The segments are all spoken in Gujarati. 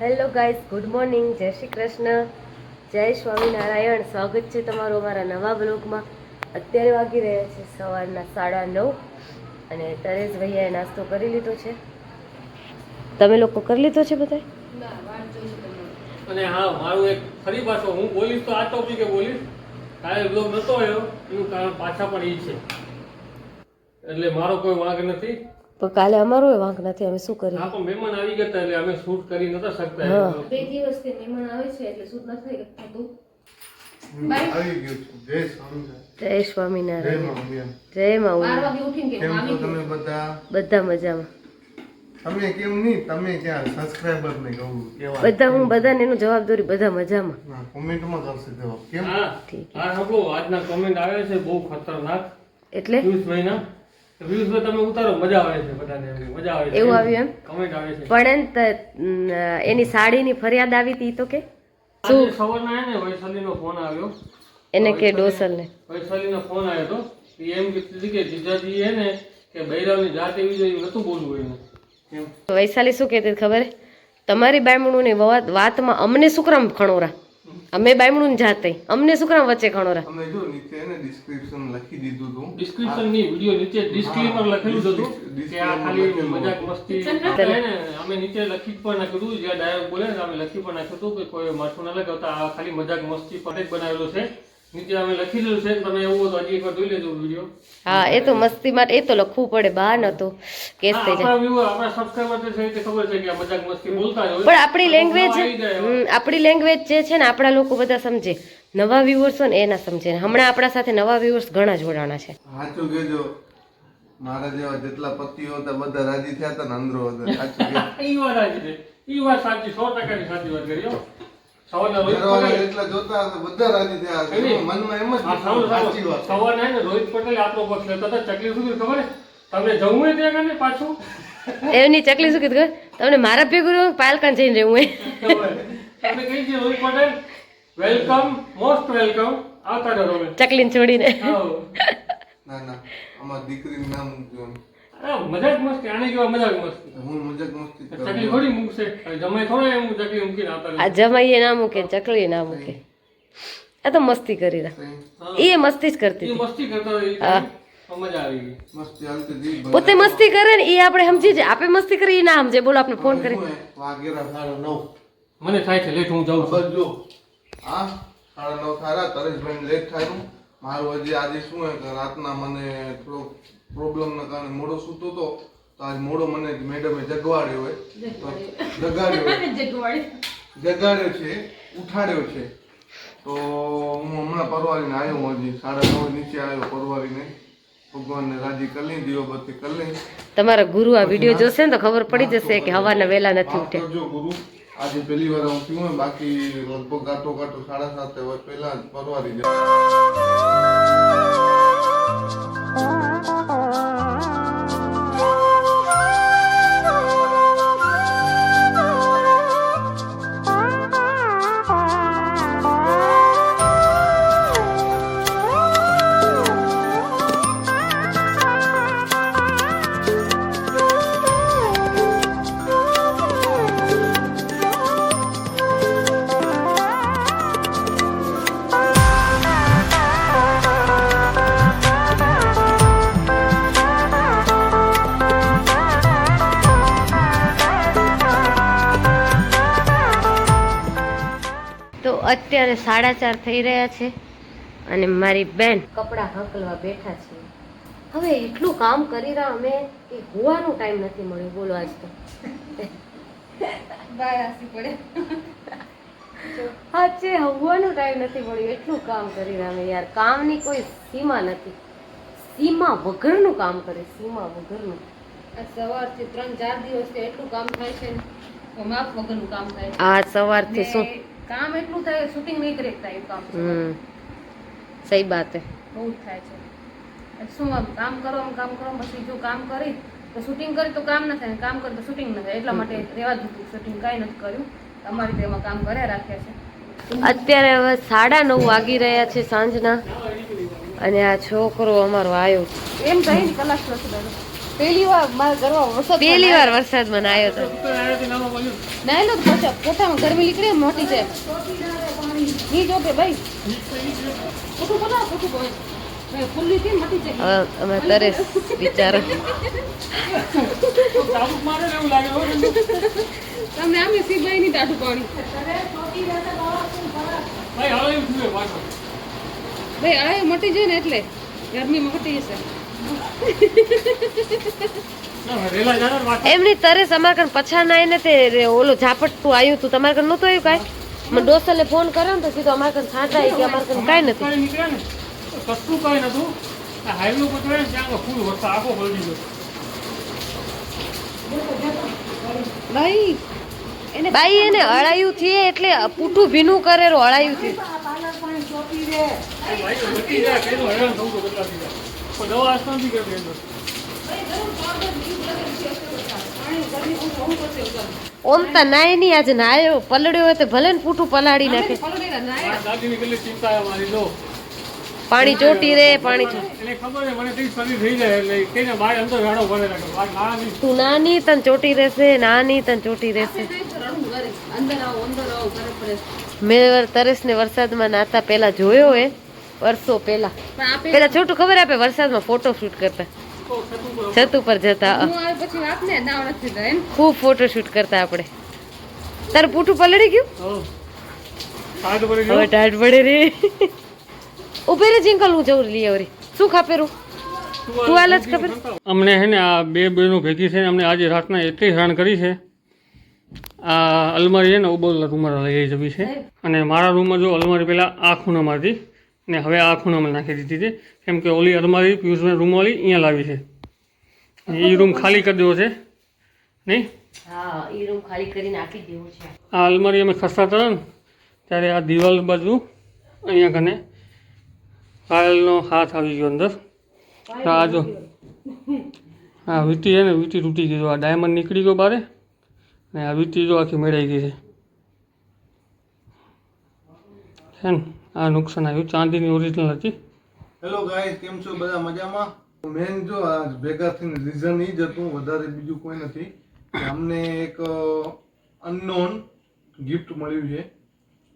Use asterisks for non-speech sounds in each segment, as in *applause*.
Hello guys good morning. જય શ્રી કૃષ્ણ. જય સ્વામિનારાયણ. સ્વાગત છે તમારું અમારા નવા બ્લોગમાં. અત્યારે વાગી રહ્યા છે સવારના સાડા નવ અને તરેશ ભૈયાએ નાસ્તો કરી લીધો છે. તમે લોકો કરી લીધો છે બધા અને હા, મારું એક ફરી પાછો, હું બોલીશ તો આ ટોપિકે બોલીશ. કાલે બ્લોગ નતો આવ્યો, એનું કારણ પાછા પણ એ છે. એટલે મારો કોઈ વાંક નથી. પણ કાલે અમારો વાંક નથી અમે શું કરીએ? હા પણ મહેમાન આવી ગયા એટલે અમે શૂટ કરી નતા શકતા બે દિવસથી મહેમાન આવે છે એટલે શૂટ નથી થતું. આવી ગયું જય સ્વામિનારાયણ. જય સ્વામિનારાયણ. જય મમ્મી જય મા કેમ તમે બધા? બધા મજામાં. તમે કેમ નહીં? તમે ક્યાં સબસ્ક્રાઇબર ને કહું કેવા? બધા હું બધાને જવાબ દોરી બધા મજામાં. કોમેન્ટમાં કરશે જવાબ. કેમ? હા. ઠીક હા સાંભળો આજના કોમેન્ટ આવે છે બહુ ખતરનાક. એટલે? પિયુષભાઈના. તો પિયુષભાઈ તમે ઉતારો મજા આવે છે બધાને મજા આવે છે. એવું આવ્યું એમ? કમેન્ટ આવે છે. પણ એમ ત- ન, એની સાડીની ફરિયાદ આવી હતી તો કે? શું? સવારના હે ને વૈશાલીનો ફોન આવ્યો. એને કે ડોસલને. વૈશાલીનો ફોન આવ્યો તો. એમ કહેતી હતી કે જીજાજી હે ને કે બૈરાવની જાત એવી જોઈએ નતું બોલવું એને. વૈશાલી શું કહેતી ખબર? તમારી બાયમણુની વાત- વાતમાં અમને શું કામ ખણોરા? અમે બાયમણું જાતે. અમને શું કામ વચ્ચે ખણોરા અમે જો નીચે ને ડિસ્ક્રિપ્શન લખી દીધું હતું ડિસ્ક્રિપ્શનની વિડિયો નીચે ડિસ્ક્લેમર લખેલું હતું કે આ ખાલી મજાક મસ્તી ને અમે નીચે લખી પણ નાખ્યું જે ડાયરેક્ટ બોલે ને અમે લખી પણ નાખ્યું હતું કે કોઈ માથું ના લગાવતા આ ખાલી મજાક મસ્તી પર જ બનાવેલો છે. નીચે અમે લખી દીધું છે તમે એવું હોય તો હજી એકવાર જોઈ લેજો વીડિયો. હા એ તો મસ્તી માટે એ તો લખવું પડે બહાર નતો. કેસ થઈ જાય. પણ આપણી લેંગ્વેજ આપણી લેંગ્વેજ જે છે ને આપણા લોકો બધા સમજે. નવા વ્યુઅર્સ હોય ને એ ના સમજે. ને હમણાં આપણા સાથે નવા વ્યુઅર્સ ઘણા જોડાણા છે. સાચું કહેજો. મારા જેવા જેટલા પતિઓ હતા બધા રાજી થયા હતા ને અંદરો હતા. સાચું એ *laughs* વાત સાચી છે. ઈ વાત સાચી સો ટકાની સાચી વાત કરી સવારના રોહિત ઘરવાળા જોતા બધા રાજી થયા હશે. એની- મનમાં એમ જ સાચી વાત સવારના ને રોહિત પટેલે આપણો પક્ષ લેતા હતા. ચકલી સુધી ખબર તમને જવું હોય ત્યાં કને પાછું? એની ચકલી શું કીધું? તમને મારા ભેગું પાલકાન જઈને રહેવું એ તમે કહી છે Rohit Patel welcome most welcome આવતા રહો ચકલીને છોડીને. ના ના અમાર દીકરીનું નામ મજાક મસ્તી આને કેવા મજાક મસ્તી? હું મજાક મસ્તી ચકલી થોડી મૂકશે. જમાઈ થોડા એમ ચકલી મૂકીને આવતા આ જમાઈએ ના મૂકે ને ચકલીએ ના મૂકે. આ તો મસ્તી કરી રહ્યા. એ મસ્તી જ કરતી મસ્તી કરતા. પોતે મસ્તી કરે ને એ આપણે સમજી જાય આપણે મસ્તી કરી એ ના સમજે. બોલો આપણે ફોન કરી. મને થાય છે લેટ હું જાઉં છું. બસ જો. હા સાડા નવ થારા તરેશભાઈ લેટ થાયું. મારું હજી આજે શું હે કે રાતના મને થોડો પ્રોબ્લેમના કારણે મોડો સૂતો તો તો આજ મોડો મને મેડમે જગવાડ્યો હોય. જગાડ્યો જગાડ્યો છે ઉઠાડ્યો છે. તો હું હમણાં પરવારીને આવ્યો હજી સાડા નવ નીચે આવ્યો પરવારીને. ભગવાનને રાજી કરી લઈ દીવાબત્તી કરી લઈ. તમારા ગુરુ આ વીડિયો જોશે ને તો ખબર પડી જશે કે હવારના વહેલા નથી ઉઠ્યા. કરજો ગુરુ આજે પહેલી વાર હું થયું હોય બાકી લગભગ ગાંઠો ગાંઠો સાડા સાતે હોય પહેલા જ પરવારી જાય અત્યારે સાડા ચાર થઈ રહ્યા છે અને મારી બેન કપડાં હકલવા બેઠા છે. હવે એટલું કામ કરી રહ્યા અમે કે હોવાનો ટાઈમ નથી મળ્યો. બોલો આજ તો. સાચે હવાનો ટાઈમ નથી મળ્યો. એટલું કામ કરી રહ્યા અમે યાર. કામની કોઈ સીમા નથી. સીમા વગરનું કામ કરે. સીમા વગરનું. સવારથી ત્રણ ચાર દિવસથી એટલું કામ થાય છે ને. માપ વગરનું કામ થાય આ સવારથી શું? કામ એટલું થાય શૂટિંગ નહીં કરી શકતા એવું કામ. હમ. સહી બાત હે. બહુ જ થાય છે. શું આમ કામ કરો આમ કામ કરો પછી જો કામ કરી તો શૂટિંગ કરી તો કામ ન થાય કામ કરી તો શૂટિંગ ન થાય. એટલા માટે રહેવા દીધું શૂટિંગ કાંઈ નથી કર્યું. અમારી તેમાં કામ કર્યા રાખ્યા છે. અત્યારે હવે સાડા નવ વાગી રહ્યા છે સાંજના. અને આ છોકરો અમારો આવ્યો. એમ કઈ કલાક દાદા. પહેલી વાર મારા ઘરમાં વરસાદ પહેલી વાર વરસાદમાં નાયો તો. નાયલો જ પાછા પોતામાં ગરમી નીકળે મોટી છે. ની જો કે ભાઈ ખોટું બોલા ખોટું બોલ ભાઈ થી મોટી બિચારો ને એટલે. ગરમી મોટી પાછા. એમની તરે અમારે કણ પછાડ ના ને તે ઓલું ઝાપટતું આવ્યું તું. તમારે કણ નહોતું આવ્યું કાંઈ? મને ડોસરને ફોન કર્યો ને તો કીધું અમારે કણ છાંટા આવી ગયા અમારે કણ કાંઈ નથી. કશું કાંઈ નતું હાઈવે ઉપર ને ત્યાં ફૂલ વરસાદ આખો પલટી ગયો. ભાઈ એને બાઈ એને અળાયું થયે એટલે પૂઠું ભીનું કરેલું અળાયું થયું પેલું આસમાન નથી કરતી અંદર. ઓમ તો નાય નહીં આજે નાયો પલળ્યો હોય તો ભલે ને પૂઠું પલાળી નાખે. પાણી ચોટી રે પાણી ના તું નાની તને ચોટી રહેશે નાની તને ચોટી રહેશે. મેં તરસ તરેસને વરસાદમાં નાતા પહેલા જોયો હે. વર્ષો પહેલા. પેલા છોટું ખબર આપે વરસાદમાં ફોટો શૂટ કરતા. છત ઉપર જતા ખૂબ ફોટો શૂટ કરતા આપણે. તારું પૂઠું પલળી ગયું? હવે ટાઈટ પડે રે ઉભે રે જિંકલ હું જવું લઈ આવરી. શું ખાપેરું? ટુવાલ જ ખબર? અમને હે ને આ બે બહેનો ભેગી છે ને અમને આજે રાતના એટલી હેરાન કરી છે. આ અલમારી છે ને ઉબોલા રૂમમાં લઈ જવી છે. અને મારા રૂમમાં જો અલમારી પહેલાં આ ખૂણામાં હતી ને હવે આ ખૂણામાં નાખી દીધી છે. કેમ કે ઓલી અલમારી પિયુષભાઈ રૂમવાળી અહીંયા લાવી છે. એ રૂમ ખાલી કરી દેવો છે. નહીં? આ અલમારી અમે ખસતા હતા ને ત્યારે આ દિવાલ બાજુ અહીંયા કને પાયલનો હાથ આવી ગયો અંદર. આ જો. હા વીટી છે ને વીટી તૂટી ગઈ જો આ ડાયમંડ નીકળી ગયો બારે ને આ વીટી જો આખી મેળાઈ ગઈ છે. છે ને? આ નુકસાન આવ્યું. ચાંદીની ઓરિજિનલ હતી. હેલો ગાઈસ કેમ છો? બધા મજામાં? મેન જો આ ભેગા થઈને રીઝન એ જ હતું વધારે બીજું કોઈ નથી. અમને એક અનનોન ગિફ્ટ મળ્યું છે.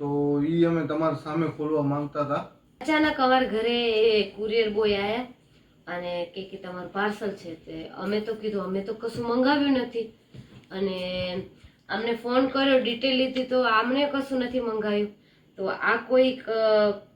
તો એ અમે તમારા સામે ખોલવા માંગતા હતા. અચાનક અમારા ઘરે કુરિયર બોય આવ્યા અને કે કે તમારું પાર્સલ છે તે અમે તો કીધું અમે તો કશું મંગાવ્યું નથી. અને અમને ફોન કર્યો ડિટેલ લીધી તો આમને કશું નથી મંગાવ્યું. તો આ કોઈક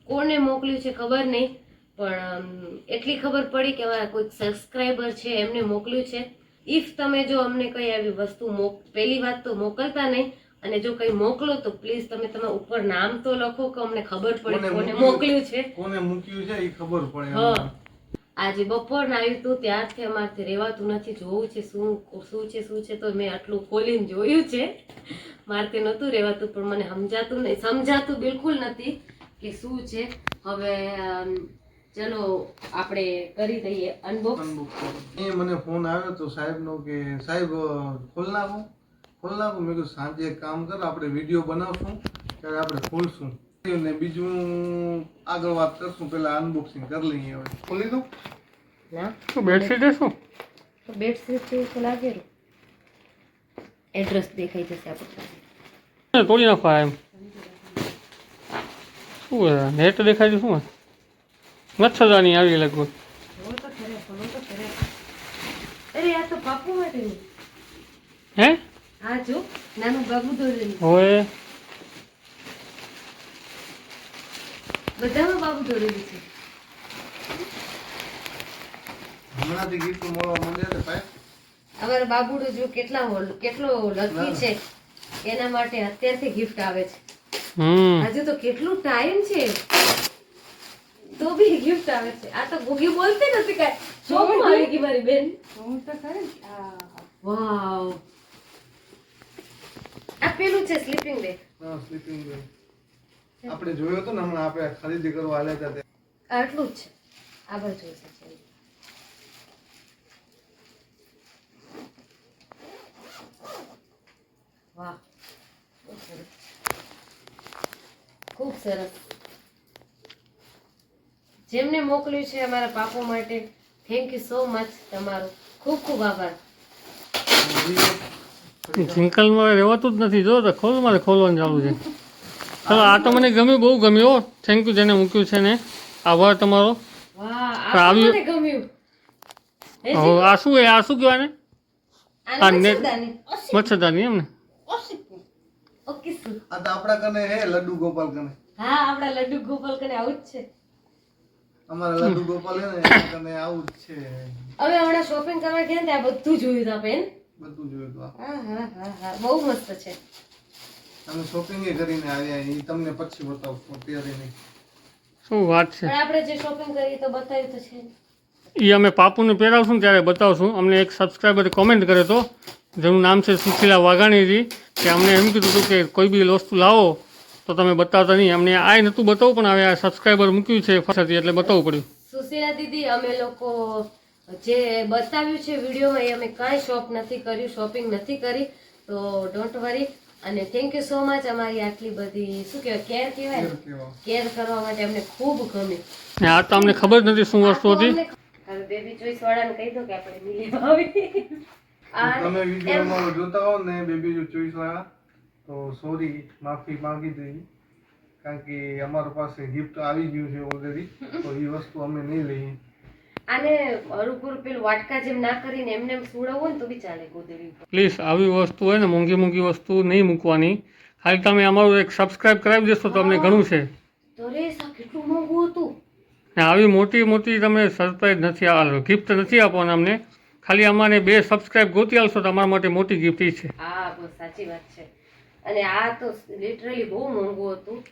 કોને મોકલ્યું છે ખબર નહીં પણ એટલી ખબર પડી કે અમારા કોઈક સબસ્ક્રાઈબર છે એમને મોકલ્યું છે ઇફ તમે જો અમને કંઈ આવી વસ્તુ મોક પહેલી વાત તો મોકલતા નહીં અને જો કંઈ મોકલો તો પ્લીઝ તમે તમારા ઉપર નામ તો લખો કે અમને ખબર પડે કોને? મોકલ્યું છે કોને મૂક્યું છે એ ખબર પડે હા. આજે બપોરના આવ્યું હતું ત્યારથી અમારથી રહેવાતું નથી, જોવું છે શું શું છે શું છે તો મેં આટલું ખોલીને જોયું છે. મારથી નહોતું રહેવાતું પણ મને સમજાતું નહીં. સમજાતું બિલકુલ નથી કે શું છે. હવે ચલો આપણે કરી દઈએ અનબોક્સ એ મને ફોન આવ્યો તો સાહેબનો કે, સાહેબ ખોલ નાખો મેં કીધું, સાંજે કામ કરો, આપણે વીડિયો બનાવશું, ત્યારે આપણે ખોલશું. ને બીજું આગળ વાત કરશું પેલા અનબોક્સિંગ કરી લઈએ હવે. ખોલી દઉં? ના. શું બેડશીટ છે શું? તો બેડશીટ છે તો લાગેલું એડ્રેસ દેખાઈ જશે આપણે તોડી નાખો એમ. શું? નેટ દેખાય છે શું? મચ્છરદાની આવી લગભગ. અરે આ તો પાપુ માટે. હે? હા જો નાનું બાબુ દોરેલું હોય બધામાં બાબુ દોરેલું છે. હમણાંથી ગીત મળવા માંડ્યા છે ભાઈ. અમારા બાબુડો જો કેટલા કેટલો લકી છે. એના માટે અત્યારથી ગિફ્ટ આવે છે. હજુ તો કેટલું ટાઈમ છે. તો બી ગિફ્ટ આવે છે. આ તો ગોગી બોલતી નથી કાંઈ. શોખમાં આવી ગઈ મારી બેન. હું તો ખરે આ વાવ આ પેલું છે સ્લીપિંગ બેગ હા સ્લીપિંગ બેગ આપણે જોયો તો ને હમણાં આપણે ખરીદી કરવા આલે હતા તે. આટલું જ છે. આ બાજુ છે વાહ ખૂબ સરસ. જેમને મોકલ્યું છે અમારા પાપો માટે થેન્ક યુ સો મચ તમારો. ખૂબ ખૂબ આભાર. સિંકલમાં રહેવાતું જ નથી. જો તો ખોલ મારે ખોલવાનું ચાલુ છે. ચલો આ તો મને ગમ્યું બહુ ગમ્યો થેન્ક યુ જેને મૂક્યું છે ને. આભાર તમારો. વાહ આ હવે શું એ આ શું કહેવાય ને? મચ્છરદાની. એમ ને? ઓકે આ તો આપણા કને હે લડ્ડુ ગોપાલ કને. હા આપણા લડ્ડુ ગોપાલ કને આવું જ છે. અમારા લડ્ડુ ગોપાલ હે ને કને આવું જ છે. અમે હમણાં શોપિંગ કરવા ગયા ને ત્યાં બધું જોયું આપણે બધું જોયું તો હા હા હા હા. બહુ મસ્ત છે. અમે શોપિંગ કરીને આવ્યા એ તમને પછી બતાવું અત્યારે શું વાત છે? આપણે જે શોપિંગ કરી તો બતાવ્યું તો છે. એ અમે પાપુને પહેરાવશું ત્યારે બતાવશું. અમને એક સબસ્ક્રાઈબર કોમેન્ટ કર્યો તો જેનું નામ છે સુશીલા વાઘાણીજી કે અમને એમ કીધું હતું કે કોઈ બી વસ્તુ લાવો તો તમે બતાવતા નહીં. અમને આ નહોતું બતાવવું પણ હવે આ સબસ્ક્રાઈબર મૂક્યું છે ફરતી એટલે બતાવવું પડ્યું. સુશીલા દીદી અમે લોકો જે બતાવ્યું છે વિડીયોમાં એ અમે કાંઈ શોપ નથી કર્યું શોપિંગ નથી કરી. તો ડોન્ટ વરી અને થેન્ક યુ સો મચ અમારી આટલી બધી શું કહેવાય કેર કહેવાય? કેર કરવા માટે અમને ખૂબ ગમે. આ તો અમને ખબર નથી શું વસ્તુ હતી. હવે બેબી ચોઈસ વાળાને કહી દો કે આપણે મિલી આવી. તમે વિડીયોમાં જોતા હો ને બેબી ચોઈસ વાળા તો સોરી માફી માંગી દઈ કારણ કે અમારા પાસે ગિફ્ટ આવી ગયું છે ઓલરેડી તો એ વસ્તુ અમે નહીં લઈએ. આને અરુપુર પેલું વાટકા જેમ ના કરીને એમને એમ સુડાવવું હોય ને તો બી ચાલે ગોદડી પ્લીઝ આવી વસ્તુ હોય ને મોંઘી મોંઘી વસ્તુ નહીં મૂકવાની. ખાલી તમે અમારું એક સબસ્ક્રાઈબ કરાવી દેશો તો અમને ઘણું છે. તો રે સા કેટલું મોંઘું હતું? ને આવી મોટી મોટી તમે સરપ્રાઈઝ નથી આ ગિફ્ટ નથી આપવાના અમને. ખાલી અમારે બે સબસ્ક્રાઇબ ગોતી આવશો તો અમારા માટે મોટી ગિફ્ટ છે. હા બહુ સાચી વાત છે. અને આ તો લિટરલી બહુ મોંઘું હતું.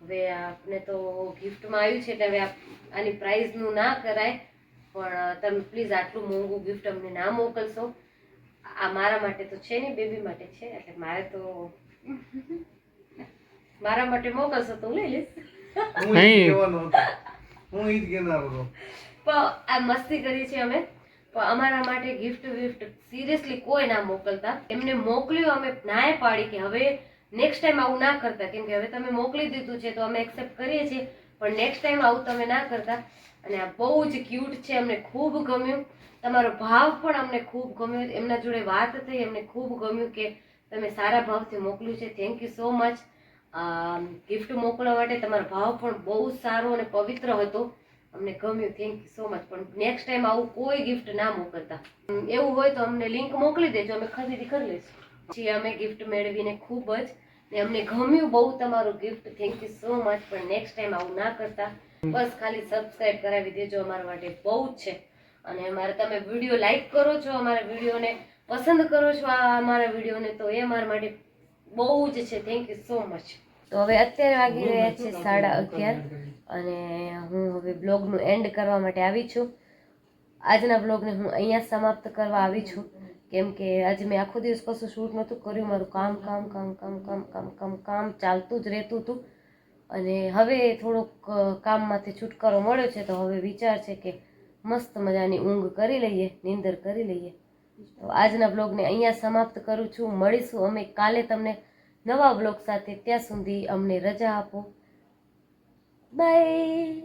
હવે આપને તો ગિફ્ટમાં આવ્યું છે એટલે હવે આની પ્રાઇઝનું ના કરાય. પણ તમે પ્લીઝ આટલું મોંઘું ગિફ્ટ અમને ના મોકલશો. આ મારા માટે તો છે નહીં બેબી માટે છે એટલે મારે તો મારા માટે મોકલશો તો હું લઈ લઈશ. હું હતો. પણ આ મસ્તી કરી છે અમે. પણ અમારા માટે ગિફ્ટ વિફ્ટ સિરિયસલી કોઈ ના મોકલતા. એમને મોકલ્યું અમે નાય પાડી કે હવે નેક્સ્ટ ટાઈમ આવું ના કરતા. કેમ કે હવે તમે મોકલી દીધું છે તો અમે એક્સેપ્ટ કરીએ છીએ. પણ નેક્સ્ટ ટાઈમ આવું તમે ના કરતા. અને આ બહુ જ ક્યુટ છે, અમને ખૂબ ગમ્યું. તમારો ભાવ પણ અમને ખૂબ ગમ્યો. એમના જોડે વાત થઈ એમને ખૂબ ગમ્યું કે તમે સારા ભાવથી મોકલ્યું છે. Thank you so much gift મોકલવા માટે તમારો ભાવ પણ બહુ સારો અને પવિત્ર હતો. અમને ગમ્યું. થેન્ક યુ સો મચ પણ નેક્સ્ટ ટાઈમ આવું કોઈ ગિફ્ટ ના મોકલતા. એવું હોય તો અમને લિંક મોકલી દેજો. અમે ખરીદી કરી લઈશું. પછી અમે ગિફ્ટ મેળવીને ખૂબ જ ને અમને ગમ્યું બહુ તમારું gift thank you so much પણ નેક્સ્ટ ટાઈમ આવું ના કરતા. બસ ખાલી સબસ્ક્રાઇબ કરાવી દેજો, અમારા માટે બહુ જ છે. અને અમારે તમે વીડિયો લાઈક કરો છો, અમારા વિડીયોને પસંદ કરો છો, આ અમારા વિડીયોને, તો એ અમારા માટે બહુ જ છે. થેન્ક યુ સો મચ તો હવે અત્યારે વાગી રહ્યા છે સાડા અગિયાર અને હું હવે બ્લોગનું એન્ડ કરવા માટે આવી છું. આજના બ્લોગને હું અહીંયા સમાપ્ત કરવા આવી છું. કેમ કે આજે મેં આખો દિવસ કશું શૂટ નહોતું કર્યું. મારું કામ કામ કામ કામ કામ કામ કામ કામ ચાલતું જ રહેતું હતું. અને હવે થોડુંક કામમાંથી છુટકારો મળ્યો છે, તો હવે વિચાર છે કે મસ્ત મજાની ઊંઘ કરી લઈએ, નીંદર કરી લઈએ. તો આજના બ્લોગને અહીંયા સમાપ્ત કરું છું. મળીશું અમે કાલે તમને નવા બ્લોગ સાથે. ત્યાં સુધી અમને રજા આપો. બાય.